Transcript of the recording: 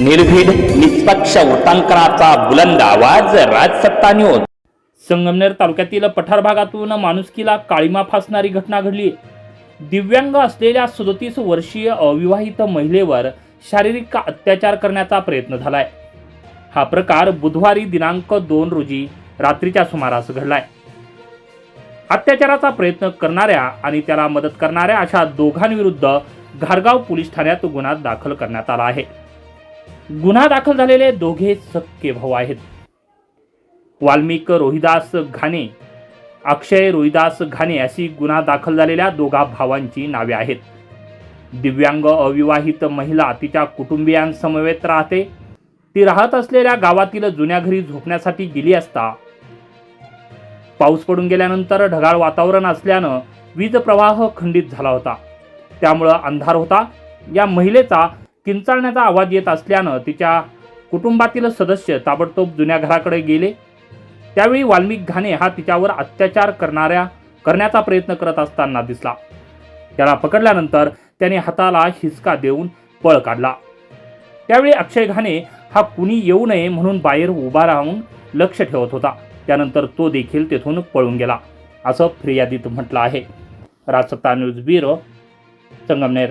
निर्भीड निष्पक्ष वृत्तांकनाचा बुलंद आवाज राजसत्ता न्यूज संगमनेर तालुक्यातील पठार भागातून माणुसकीला काळीमा फासणारी घटना घडली. दिव्यांग असलेल्या सदोतीस वर्षीय अविवाहित महिलेवर शारीरिक अत्याचार करण्याचा प्रयत्न झालाय. हा प्रकार बुधवारी दिनांक दोन रोजी रात्रीच्या सुमारास घडलाय. अत्याचाराचा प्रयत्न करणाऱ्या आणि त्याला मदत करणाऱ्या अशा दोघांविरुद्ध घारगाव पोलीस ठाण्यात गुन्हा दाखल करण्यात आला आहे. गुन्हा दाखल झालेले दोघे सक्के भाऊ आहेत. वाल्मिक रोहिदास घाणे अक्षय रोहिदास घाणे अशी गुन्हा दाखल झालेल्या दोघा भावांची नावे आहेत. दिव्यांग अविवाहित महिला तिच्या कुटुंबियांसमवेत राहते. ती राहत असलेल्या गावातील जुन्या घरी झोपण्यासाठी गेली असता पाऊस पडून गेल्यानंतर ढगाळ वातावरण असल्यानं वीज प्रवाह खंडित झाला होता. त्यामुळं अंधार होता. या महिलेचा किंचाळण्याचा आवाज येत असल्यानं तिच्या कुटुंबातील सदस्य ताबडतोब जुन्या घराकडे गेले. त्यावेळी वाल्मिक घाणे हा तिच्यावर अत्याचार करणाऱ्या करण्याचा प्रयत्न करत असताना दिसला. त्याला पकडल्यानंतर त्याने हाताला हिसका देऊन पळ काढला. त्यावेळी अक्षय घाणे हा कुणी येऊ नये म्हणून बाहेर उभा राहून लक्ष ठेवत होता. त्यानंतर तो देखील तेथून पळून गेला असं फिर्यादीत म्हटलं आहे. Rajsatta news bureau Sangamner.